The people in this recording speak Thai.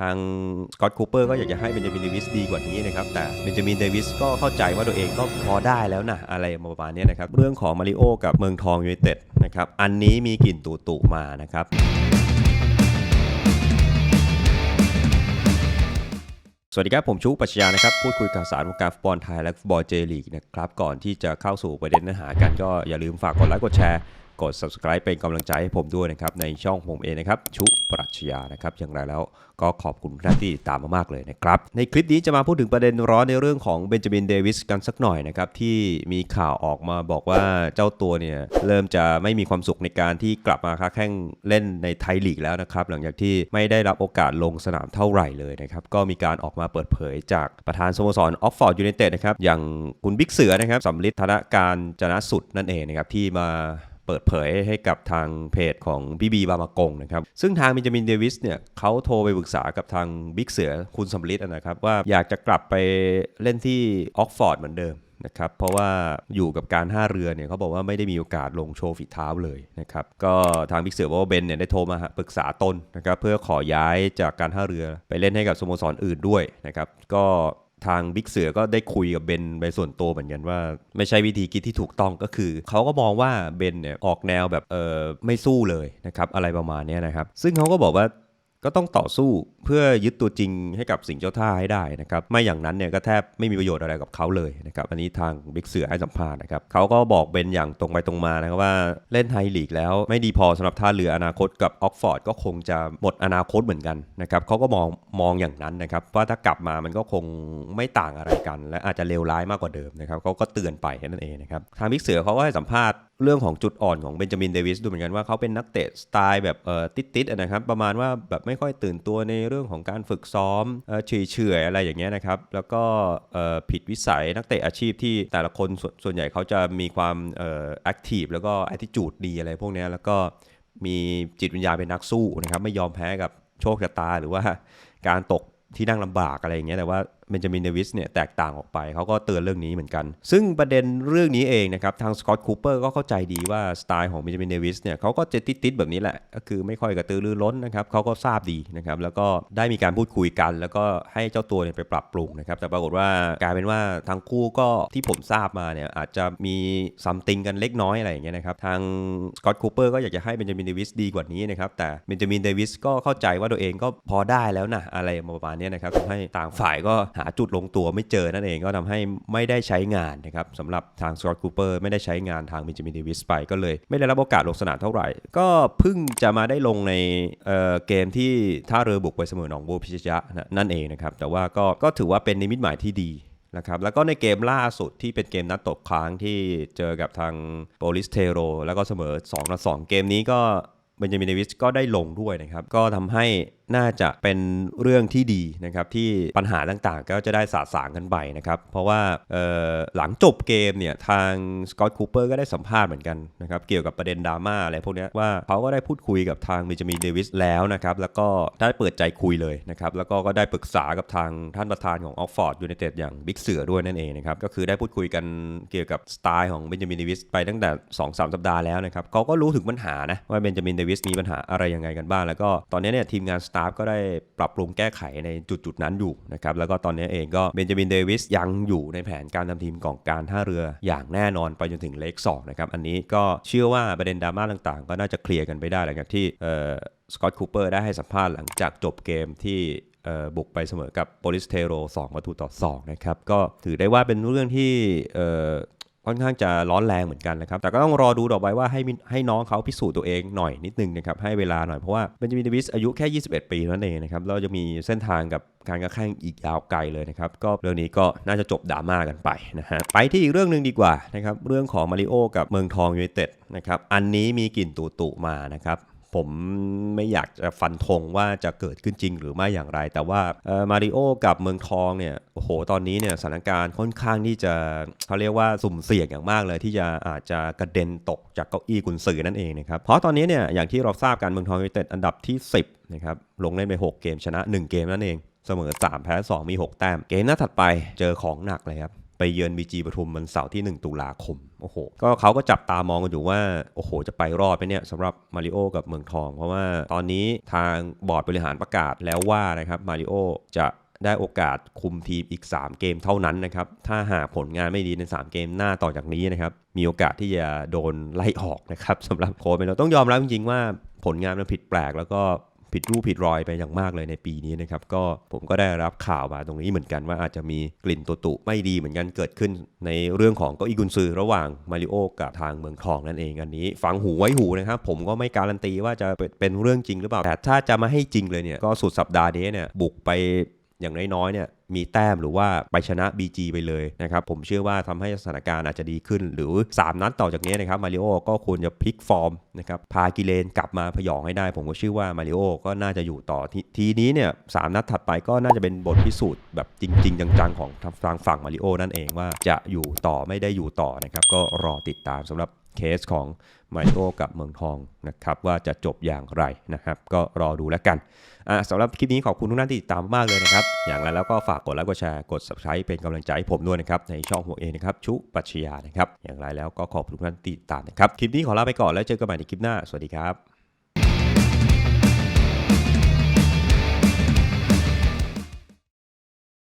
ทางสกอตคูเปอร์ก็อยากจะให้เบนจามินเดวิสดีกว่านี้นะครับ แต่เบนจามินเดวิสก็เข้าใจว่าตัวเองก็พอได้แล้วนะ อะไรประมาณนี้นะครับ เรื่องของมาริโอกับเมืองทองยูไนเต็ดนะครับ อันนี้มีกลิ่นตุตุมานะครับสวัสดีครับ ผมชูปัชญานะครับ พูดคุยข่าวสารวงการฟุตบอลไทยและฟุตบอลเจลีกนะครับ ก่อนที่จะเข้าสู่ประเด็นเนื้อหากันก็อย่าลืมฝากกดไลค์กดแชร์ กด subscribe เป็นกำลังใจให้ผมด้วยนะครับในช่องผมเองนะครับชุปรัชญานะครับอย่างไรแล้วก็ขอบคุณท่านที่ติดตามมามากเลยนะครับ ในคลิปนี้จะมาพูดถึงประเด็นร้อนในเรื่องของเบนจามินเดวิสกันสักหน่อยนะครับที่มีข่าวออกมาบอกว่าเจ้าตัวเนี่ยเริ่มจะไม่มีความสุขในการที่กลับมาค้าแข่งเล่นในไทยลีกแล้วนะครับหลังจากที่ไม่ได้รับโอกาสลงสนามเท่าไหร่เลยนะครับก็มีการออกมาเปิดเผยจากประธานสโมสรออกฟอร์ดยูไนเต็ดนะครับอย่างคุณบิ๊กเสือนะครับสำลิดธนการจนะสุดนั่นเองนะครับที่มา เปิดเผยให้กับทางเพจของพี่บีบามากงนะครับซึ่งทางมินจามินเดวิสเนี่ยเขาโทรไปปรึกษากับทางบิ๊กเสือคุณสำลิดนะครับว่าอยากจะกลับไปเล่นที่ออกฟอร์ดเหมือนเดิมนะครับเพราะว่าอยู่กับการท่าเรือเนี่ยเขาบอกว่าไม่ได้มีโอกาสลงโชว์ฝีเท้าเลยนะครับก็ทางบิ๊กเสือบอกว่าเบนเนี่ยได้โทรมาปรึกษาตนนะครับเพื่อขอย้ายจากการท่าเรือไปเล่นให้กับสโมสรอื่นด้วยนะครับก็ ทางบิ๊กเสือก็ได้คุยกับเบนไปส่วนตัวเหมือนกันว่า ไม่ใช่วิธีคิดที่ถูกต้องก็คือเขาก็มองว่าเบนเนี่ยออกแนวแบบเออไม่สู้เลยนะครับอะไรประมาณนี้นะครับ ซึ่งเขาก็บอกว่า ก็ต้องต่อสู้เพื่อยึดตัวจริงให้กับสิ่งเจ้าท่าให้ได้นะครับไม่อย่างนั้นเนี่ยก็แทบไม่มีประโยชน์อะไรกับเขาเลยนะครับอันนี้ทางบิ๊กเสือให้สัมภาษณ์นะครับเขาก็บอกเบนอย่างตรงไปตรงมานะครับว่าเล่นไทยลีกแล้วไม่ดีพอสำหรับท่าเรืออนาคตกับออกฟอร์ดก็คงจะหมดอนาคตเหมือนกันนะครับเขาก็มองมองอย่างนั้นนะครับว่าถ้ากลับมามันก็คงไม่ต่างอะไรกัน และอาจจะเลวร้ายมากกว่าเดิมนะครับเขาก็เตือนไปแค่นั้นเองนะครับทางบิ๊กเสือเขาก็ให้สัมภาษณ์ เรื่องของจุดอ่อนของเบนจามินเดวิสดูเหมือนกันว่าเขาเป็นนักเตะสไตล์แบบเอ่อติดๆนะครับ ประมาณว่าแบบไม่ค่อยตื่นตัวในเรื่องของการฝึกซ้อมเออเฉยอะไรอย่างเงี้ยนะครับ แล้วก็เอ่อผิดวิสัยนักเตะอาชีพที่แต่ละคนส่วนส่วนใหญ่เขาจะมีความเอ่อแอคทีฟแล้วก็แอ t ติจูดดีอะไรพวกเนี้ยแล้วก็มีจิตวิญญาณเป็นนักสู้นะครับ ไม่ยอมแพ้กับโชคชะตาหรือว่าการตกที่นั่งลำบากอะไรอย่างเงี้ยแต่ว่า เบนจามินเดวิสเนี่ยแตกต่างออกไปเขาก็เตือนเรื่องนี้เหมือนกัน ซึ่งประเด็นเรื่องนี้เองนะครับทางสกอตคูเปอร์ก็เข้าใจดีว่าสไตล์ของเบนจามินเดวิสเนี่ยเขาก็จะติดๆแบบนี้แหละ ก็คือไม่ค่อยกระตือรือร้นนะครับเขาก็ทราบดีนะครับแล้วก็ได้มีการพูดคุยกัน แล้วก็ให้เจ้าตัวเนี่ยไปปรับปรุงนะครับแต่ปรากฏว่ากลายเป็นว่าทั้งคู่ก็ที่ผมทราบมาเนี่ยอาจจะมีซัมติงกันเล็กน้อยอะไรอย่างเงี้ยนะครับทางสกอตคูเปอร์ก็อยากจะให้เบนจามินเดวิสดีกว่านี้นะครับแต่เบนจามินเดวิสก็เข้าใจว่าตัวเองก็พอได้แล้วนะอะไรประมาณนี้นะครับทำให้ต่างฝ่ายก็หาจุดลงตัวไม่เจอนั่นเองก็ทำให้ไม่ได้ใช้งานนะครับสำหรับทางสกอตคูเปอร์ไม่ได้ใช้งานทางเบนจามินเดวิสไปก็เลย ไม่ได้รับโอกาสลงสนามเท่าไหร่ ก็เพิ่งจะมาได้ลงในเเกมที่ท่าเรือบุกไปเสมอหนองบัวพิชยะนะนั่นเองนะครับแต่ว่าก็ก็ถือว่าเป็นนิมิตหมายที่ดีนะครับแล้วก็ในเกมล่าสุดที่เป็นเกมนัดตกค้างที่เจอกับทางโปลิสเทโรแล้วก็เสมอ2ต่อ2เกมนี้ก็ เบนจามินเดวิสก็ได้ลงด้วยนะครับ ก็ทำให้น่าจะเป็นเรื่องที่ดีนะครับ ที่ปัญหาต่างๆ ก็จะได้สาสางกันไปนะครับ เพราะว่าหลังจบเกมเนี่ย ทางสกอตคูเปอร์ก็ได้สัมภาษณ์เหมือนกันนะครับ เกี่ยวกับประเด็นดราม่าอะไรพวกนี้ว่าเขาก็ได้พูดคุยกับทางเบนจามินเดวิสแล้วนะครับ แล้วก็ได้เปิดใจคุยเลยนะครับ แล้วก็ก็ได้ปรึกษากับทางท่านประธานของออกฟอร์ดยูไนเต็ดอย่างบิ๊กเสือด้วยนั่นเองนะครับก็คือได้พูดคุยกันเกี่ยวกับสไตล์ของเบนจามินเดวิสไปตั้งแต่2-3สัปดาห์แล้วนะครับเขาก็รู้ถึงปัญหานะว่าเบนจามินเดวิสมีปัญหาอะไรยังไงกันบ้าง แล้วก็ตอนนี้เนี่ยทีมงานสตาฟก็ได้ปรับปรุงแก้ไขในจุดๆนั้นอยู่นะครับแล้วก็ตอนนี้เองก็เบนจามินเดวิสยังอยู่ในแผนการทำทีมของการท่าเรืออย่างแน่นอนไปจนถึงเลข2นะครับอันนี้ก็เชื่อว่าประเด็นดราม่าต่างๆ ก็น่าจะเคลียร์กันไปได้หลังจากที่เอ่อสกอตคูเปอร์ได้ให้สัมภาษณ์หลังจากจบเกมที่เอ่อบุกไปเสมอกับโปลิสเทโร2ประตูต่อ 2 นะครับ ก็ถือได้ว่าเป็นเรื่องที่เอ่อ ค่อนข้างจะร้อนแรงเหมือนกันนะครับ แต่ก็ต้องรอดูต่อไปว่าให้ให้น้องเขาพิสูจน์ตัวเองหน่อยนิดนึงนะครับ ให้เวลาหน่อยเพราะว่าเบนจามินเดวิสอายุแค่ 21 ปีนั่นเองนะครับเราจะมีเส้นทางกับการกระแข่งอีกยาวไกลเลยนะครับ ก็เรื่องนี้ก็น่าจะจบดราม่ากันไปนะฮะ ไปที่อีกเรื่องหนึ่งดีกว่านะครับ เรื่องของมาริโอกับเมืองทองยูไนเต็ดนะครับ อันนี้มีกลิ่นตุตุๆมานะครับ ผมไม่อยากจะฟันธงว่าจะเกิดขึ้นจริงหรือไม่อย่างไร แต่ว่ามาริโอกับเมืองทองเนี่ยโอ้โหตอนนี้เนี่ยสถานการณ์ค่อนข้างที่จะเขาเรียกว่าสุ่มเสี่ยงอย่างมากเลย ที่จะอาจจะกระเด็นตกจากเก้าอี้กุนซือนั่นเองนะครับเพราะตอนนี้เนี่ยอย่างที่เราทราบกันเมืองทองยูไนเต็ดอันดับที่ 10นะครับลงเล่นไป 6 เกมชนะ 1 เกมนั่นเองเสมอ 3 แพ้ 2 มี 6 แต้ม เกมหน้าถัดไปเจอของหนักเลยครับ ไปเยือนบีจีปทุมวันเสาร์ที่ 1 ตุลาคมโอ้โหก็เขาก็จับตามองกันอยู่ว่า โอ้โห จะไปรอดไหมเนี่ยสำหรับมาริโอกับเมืองทอง เพราะว่าตอนนี้ทางบอร์ดบริหารประกาศแล้วว่านะครับมาริโอจะได้โอกาสคุมทีมอีก 3 เกมเท่านั้นนะครับ ถ้าหากผลงานไม่ดีใน 3 เกมหน้าต่อจากนี้นะครับ มีโอกาสที่จะโดนไล่ออกนะครับสำหรับโค้ชเมโลต้องยอมรับจริงๆว่าผลงานมันผิดแปลกแล้วก็ ผิดรูปผิดรอยไปอย่างมากเลยในปีนี้นะครับก็ผมก็ได้รับข่าวมาตรงนี้เหมือนกันว่าอาจจะมีกลิ่นตัวตุไม่ดีเหมือนกันเกิดขึ้น ในเรื่องของเก็อีกุนซือระหว่างมาริโอกับทางเมืองทองนั่นเองอันนี้ฟังหูไว้หูนะครับผมก็ไม่การันตีว่าจะเป็นเรื่องจริงหรือเปล่าแต่ถ้าจะมาให้จริงเลยเนี่ยก็สุดสัปดาห์นี้เนี่ยบุกไป อย่างน้อยๆเนี่ยมีแต้มหรือว่าไปชนะ BG ไปเลยนะครับผมเชื่อว่าทำให้สถานการณ์อาจจะดีขึ้น หรือ 3 นัดต่อจากนี้นะครับมาริโอก็ควรจะพลิกฟอร์มนะครับพากิเลนกลับมาพยองให้ได้ ผมก็เชื่อว่ามาริโอก็น่าจะอยู่ต่อททีนี้เนี่ยสามนัดถัดไปก็น่าจะเป็นบทพิสูจน์แบบจริง ๆ จังๆ ของทางฝั่งมาริโอนั่นเองว่าจะอยู่ต่อไม่ได้อยู่ต่อนะครับก็รอติดตามสำหรับ เคสของมาริโอกับเมืองทองนะครับว่าจะจบอย่างไรนะครับ ก็รอดูแล้วกันสำหรับคลิปนี้ขอบคุณทุกท่านที่ติดตามมากเลยนะครับ อย่างไรแล้วก็ฝากกดไลค์กดแชร์กด subscribe เป็นกำลังใจให้ผมด้วยนะครับ ในช่องหัวเองนะครับชุปัชญานะครับ อย่างไรแล้วก็ขอบคุณทุกท่านที่ติดตามนะครับ คลิปนี้ขอลาไปก่อนแล้วเจอกันใหม่ในคลิปหน้าสวัสดีครับ